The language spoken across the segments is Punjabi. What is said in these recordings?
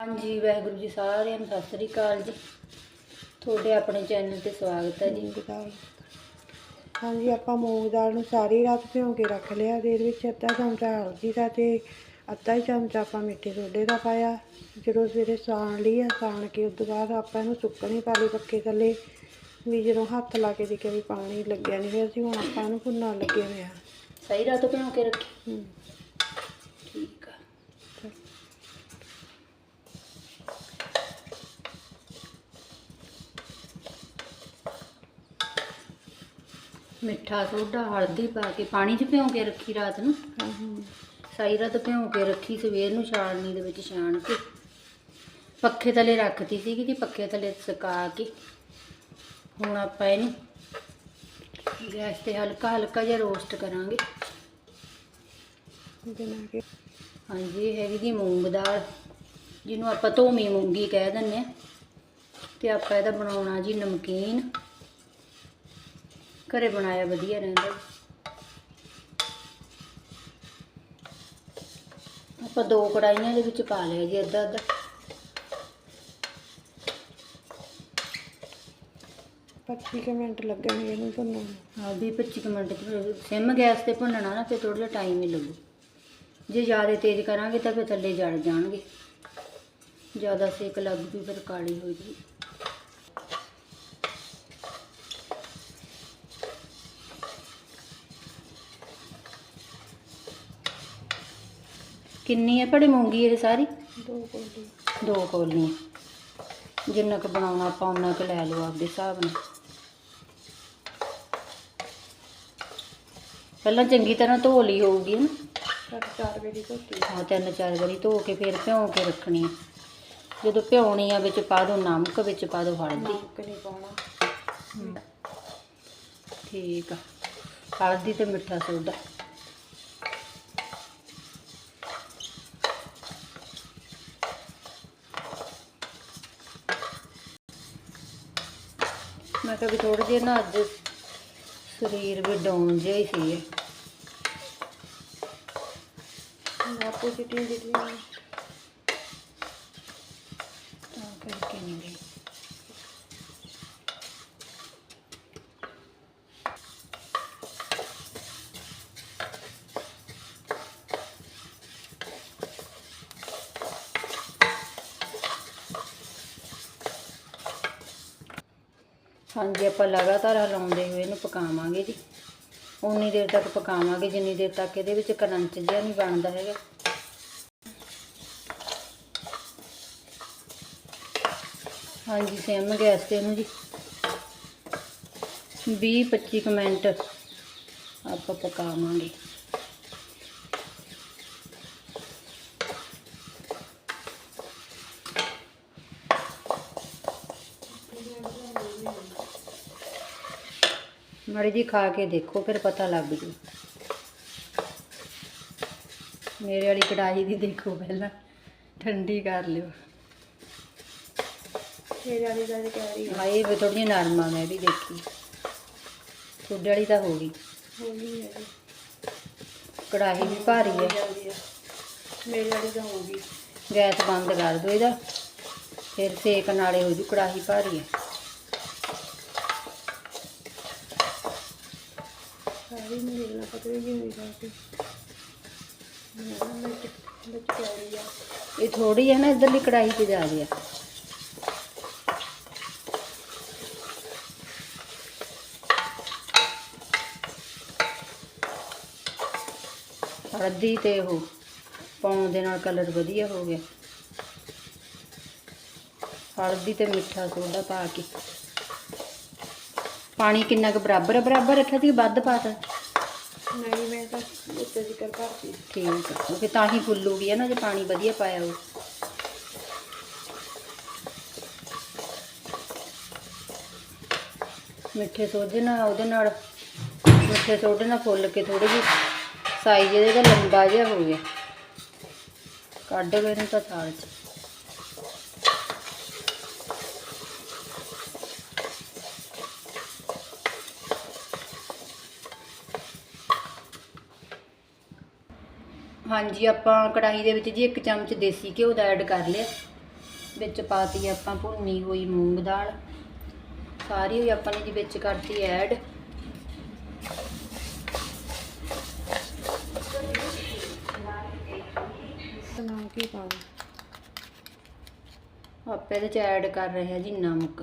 ਹਾਂਜੀ ਵਾਹਿਗੁਰੂ ਜੀ ਸਾਰਿਆਂ ਨੂੰ ਸਤਿ ਸ੍ਰੀ ਅਕਾਲ ਜੀ। ਤੁਹਾਡੇ ਆਪਣੇ ਚੈਨਲ ਤੇ ਸਵਾਗਤ ਹੈ ਜੀ। ਮੂੰਗ ਦਾਲ। ਹਾਂਜੀ ਆਪਾਂ ਮੂੰਗ ਦਾਲ ਨੂੰ ਸਾਰੀ ਰਾਤ ਭਿਓ ਕੇ ਰੱਖ ਲਿਆ ਇਹਦੇ ਵਿੱਚ ਅੱਧਾ ਚਮਚਾ ਹਲਦੀ ਦਾ ਤੇ ਅੱਧਾ ਹੀ ਚਮਚਾ ਆਪਾਂ ਮਿੱਠੇ ਸੋਡੇ ਦਾ ਪਾਇਆ। ਜਦੋਂ ਸਵੇਰੇ ਸਾਣ ਲਈ ਆ ਸਾਣ ਕੇ ਉਸ ਤੋਂ ਬਾਅਦ ਆਪਾਂ ਇਹਨੂੰ ਸੁੱਕਣੀ ਪਾ ਲਈ ਪੱਕੇ ਥੱਲੇ ਵੀ ਜਦੋਂ ਹੱਥ ਲਾ ਕੇ ਦੇਖਿਆ ਵੀ ਪਾਣੀ ਲੱਗਿਆ ਨਹੀਂ ਫਿਰ ਅਸੀਂ ਹੁਣ ਆਪਾਂ ਇਹਨੂੰ ਭੁੰਨਣ ਲੱਗੇ ਹੋਏ ਆ। ਸਹੀ ਰਾਤ ਭਿਓ ਕੇ ਰੱਖੀ ਹੂੰ। ਠੀਕ ਆ ਮਿੱਠਾ ਸੋਡਾ ਹਲਦੀ ਪਾ ਕੇ ਪਾਣੀ 'ਚ ਭਿਓ ਕੇ ਰੱਖੀ ਰਾਤ ਨੂੰ। ਸਾਰੀ ਰਾਤ ਭਿਓ ਕੇ ਰੱਖੀ ਸਵੇਰ ਨੂੰ ਛਾਣਨੀ ਦੇ ਵਿੱਚ ਛਾਣ ਕੇ। ਪੱਖੇ ਥੱਲੇ ਰੱਖਤੀ ਸੀਗੀ ਜੀ ਪੱਖੇ ਥੱਲੇ ਸੁਕਾ ਕੇ। ਹੁਣ ਆਪਾਂ ਇਹਨੂੰ ਗੈਸ ਤੇ ਹਲਕਾ ਹਲਕਾ ਜਿਹਾ ਰੋਸਟ ਕਰਾਂਗੇ। ਹਾਂਜੀ ਇਹ ਹੈਗੀ ਜੀ ਮੂੰਗ ਦਾਲ ਜਿਹਨੂੰ ਆਪਾਂ ਧੋਮੀ ਮੂੰਗੀ ਕਹਿ ਦਿੰਦੇ ਆ। ਤੇ ਆਪਾਂ ਇਹਦਾ ਬਣਾਉਣਾ ਜੀ ਨਮਕੀਨ। ਘਰੇ ਬਣਾਇਆ ਵਧੀਆ ਰਹਿੰਦਾ। ਆਪਾਂ ਦੋ ਕੜਾਈਆਂ ਦੇ ਵਿੱਚ ਪਾ ਲਿਆ ਜੀ ਅੱਧਾ ਅੱਧਾ। 25 ਕੁ ਮਿੰਟ ਲੱਗਣਗੇ ਇਹਨੂੰ ਭੁੰਨਣ ਨੂੰ। ਹਾਂ 20 25 ਮਿੰਟ ਚ ਸਿਮ ਗੈਸ ਤੇ ਭੁੰਨਣਾ ਨਾ ਫਿਰ ਥੋੜਾ ਜਿਹਾ ਟਾਈਮ ਹੀ ਲੱਗੂ। ਜੇ ਜ਼ਿਆਦਾ ਤੇਜ਼ ਕਰਾਂਗੇ ਤਾਂ ਫਿਰ ਥੱਲੇ ਜੜ ਜਾਣਗੇ। ਜ਼ਿਆਦਾ ਸੇਕ ਲੱਗ ਪਈ ਫਿਰ ਕਾਲੀ ਹੋ ਜੀ। ਕਿੰਨੀ ਹੈ? ਪੜੀ ਮੂੰਗੀ ਇਹ ਸਾਰੀ? ਦੋ ਕੋਲੀ ਦੋ ਕੌਲੀਆਂ। ਜਿੰਨਾ ਕੁ ਬਣਾਉਣਾ ਆਪਾਂ ਉਹਨਾਂ ਕੁ ਲੈ ਲਓ ਆਪਦੇ ਹਿਸਾਬ ਨਾਲ। ਪਹਿਲਾਂ ਚੰਗੀ ਤਰ੍ਹਾਂ ਧੋ ਲਈ ਹੋਊਗੀ ਨਾ। ਚਾਰ ਦੀ ਧੋਤੀ ਹਾਂ। ਤਿੰਨ ਚਾਰ ਵਾਰੀ ਧੋ ਕੇ ਫਿਰ ਭਿਉਂ ਕੇ ਰੱਖਣੀ ਆ ਜਦੋਂ ਭਿਉਣੀ ਆ ਵਿੱਚ ਪਾ ਦਿਓ ਨਮਕ ਵਿੱਚ ਪਾ ਦਿਓ ਹਲਦੀ। ਨਮਕ ਨਹੀਂ ਪਾਉਣਾ। ਠੀਕ ਆ। ਹਲਦੀ ਤੇ ਮਿੱਠਾ ਸੋਡਾ। ਮੈਂ ਕਿਹਾ ਵੀ ਥੋੜੇ ਜਿਹੇ ਨਾ ਅੱਜ ਸਰੀਰ ਵੀ ਡਾਊਨ ਜਿਹਾ ਹੀ ਸੀ। ਆਪੋ ਜਿੱਟੀ ਜਿੱਟੀ ਤਾਂ ਕਰਕੇ ਨਹੀਂ ਗਈ। ਹਾਂਜੀ, ਆਪਾਂ ਲਗਾਤਾਰ ਹਿਲਾਉਂਦੇ ਹੋਏ ਇਹਨੂੰ ਪਕਾਵਾਂਗੇ ਜੀ। ਉਨੀ ਦੇਰ ਤੱਕ ਪਕਾਵਾਂਗੇ, ਜਿੰਨੀ ਦੇਰ ਤੱਕ ਇਹਦੇ ਵਿੱਚ ਕਰੰਚ ਜਿਹਾ ਨਹੀਂ ਬਣਦਾ ਹੈਗਾ। ਹਾਂਜੀ, ਸਿਮ ਗੈਸ ਤੇ ਇਹਨੂੰ ਜੀ। 20 25 ਕੁ ਮਿੰਟ ਆਪਾਂ ਪਕਾਵਾਂਗੇ। ਮਾੜੀ ਜੀ ਖਾ ਕੇ ਦੇਖੋ ਫਿਰ ਪਤਾ ਲੱਗ ਜੂ। ਮੇਰੇ ਵਾਲੀ ਕੜਾਹੀ ਦੀ ਦੇਖੋ ਪਹਿਲਾਂ ਠੰਡੀ ਕਰ ਲਿਓ। ਇਹ ਜਾਲੀ ਦਾ ਕਹਿ ਰਹੀ ਹਾਂ ਇਹ ਵੀ ਥੋੜੀ ਜਿਹੀ ਨਰਮ ਆ ਮੈਂ ਵੀ ਦੇਖੀ। ਤੁਹਾਡੇ ਵਾਲੀ ਤਾਂ ਹੋ ਗਈ। ਹੈ ਕੜਾਹੀ ਵੀ ਭਾਰੀ ਹੈ। ਮੇਰੀ ਵਾਲੀ ਤਾਂ ਹੋ ਗਈ। ਗੈਸ ਬੰਦ ਕਰ ਦਿਓ ਇਹਦਾ। ਫਿਰ ਸੇਕ ਨਾਲੇ ਹੋ ਜੂ ਕੜਾਹੀ ਭਾਰੀ ਹੈ ਸਾਰੀ ਮੇਲ ਨਾਲ ਪਤਲੀ ਜਿਹੀ ਹੋਈ ਜਾਂਦੀ ਮੈਂ ਵਿੱਚ ਵਿੱਚ ਕਹਿ ਰਹੀ ਇਹ ਥੋੜੀ ਹੈ ਨਾ, ਇਧਰਲੀ ਕੜਾਹੀ ਤੇ ਜਾ ਰਹੀ ਆ। ਹਲਦੀ ਤੇ ਉਹ ਪਾਉਣ ਦੇ ਨਾਲ ਕਲਰ ਵਧੀਆ ਹੋ ਗਿਆ। ਹਲਦੀ ਤੇ ਮਿੱਠਾ ਸੋਡਾ ਪਾ ਕੇ। ਪਾਣੀ ਕਿੰਨਾ ਕੁ ਬਰਾਬਰ ਬਰਾਬਰ ਰੱਖਿਆ ਸੀ ਕਿ ਵੱਧ ਪਾਤਾ ਨਹੀਂ, ਮੈਂ ਤਾਂ ਉੱਤੇ ਜ਼ਿਕਰ ਕਰਤੀ ਠੀਕ ਆ। ਉਹ ਫਿਰ ਤਾਂ ਹੀ ਫੁੱਲੂਗੀ ਹੈ ਨਾ, ਜੇ ਪਾਣੀ ਵਧੀਆ ਪਾਇਆ ਹੋ ਮਿੱਠੇ ਸੋਡੇ ਨਾਲ, ਉਹਦੇ ਨਾਲ, ਮਿੱਠੇ ਸੋਡੇ ਨਾਲ ਫੁੱਲ ਕੇ ਥੋੜੀ ਜਿਹੀ ਸਾਈਜ਼ ਇਹਦਾ ਲੰਬਾ ਜਿਹਾ ਹੋ ਗਿਆ। ਕੱਢ ਗਏ ਇਹਨੂੰ ਤਾਂ ਥਾਲ 'ਚ। ਹਾਂਜੀ ਆਪਾਂ ਕੜਾਹੀ ਦੇ ਵਿੱਚ ਜੀ ਇੱਕ ਚਮਚ ਦੇਸੀ ਘਿਓ ਦਾ ਐਡ ਕਰ ਲਿਆ। ਵਿੱਚ ਪਾਤੀ ਆਪਾਂ ਭੁੰਨੀ ਹੋਈ ਮੂੰਗ ਦਾਲ। ਸਾਰੀ ਹੋਈ ਆਪਾਂ ਨੇ ਜੀ ਵਿੱਚ ਕਰਤੀ ਐਡ ਹੀ ਪਾਉਣਾ ਆਪੇ ਇਹਦੇ ਚ ਐਡ ਕਰ ਰਹੇ ਆ ਜੀ ਨਮਕ।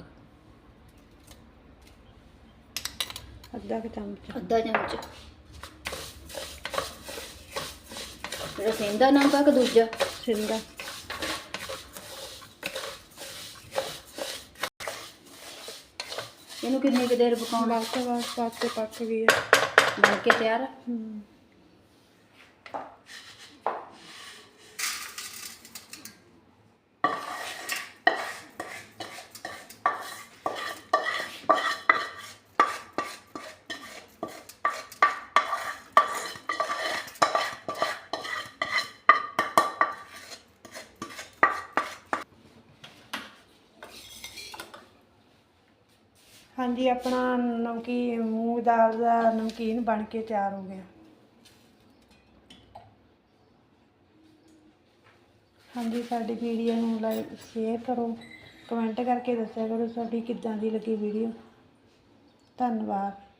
ਅੱਧਾ ਕੁ ਚਮਚ। ਅੱਧਾ ਚਮਚ। ਜਿਹੜਾ ਸੇਂਦਾ ਨਮਕ ਆ ਕਿ ਦੂਜਾ ਸਿੰਦਾ। ਇਹਨੂੰ ਕਿੰਨੀ ਕੁ ਦੇਰ ਪਕਾਉਣਾ ਬਸ ਬਸ ਪਾਸੇ ਪੱਕ ਗਈ ਹੈ ਬਣ ਕੇ ਤਿਆਰ ਆ? ਹਾਂਜੀ, ਆਪਣਾ ਨਮਕੀਨ, ਮੂੰਗ ਦਾਲ ਦਾ ਨਮਕੀਨ ਬਣ ਕੇ ਤਿਆਰ ਹੋ ਗਿਆ। ਹਾਂਜੀ, ਸਾਡੀ ਵੀਡੀਓ ਨੂੰ ਲਾਈਕ ਸ਼ੇਅਰ ਕਰੋ। ਕਮੈਂਟ ਕਰਕੇ ਦੱਸਿਆ ਕਰੋ ਤੁਹਾਡੀ ਕਿੱਦਾਂ ਦੀ ਲੱਗੀ ਵੀਡੀਓ। ਧੰਨਵਾਦ।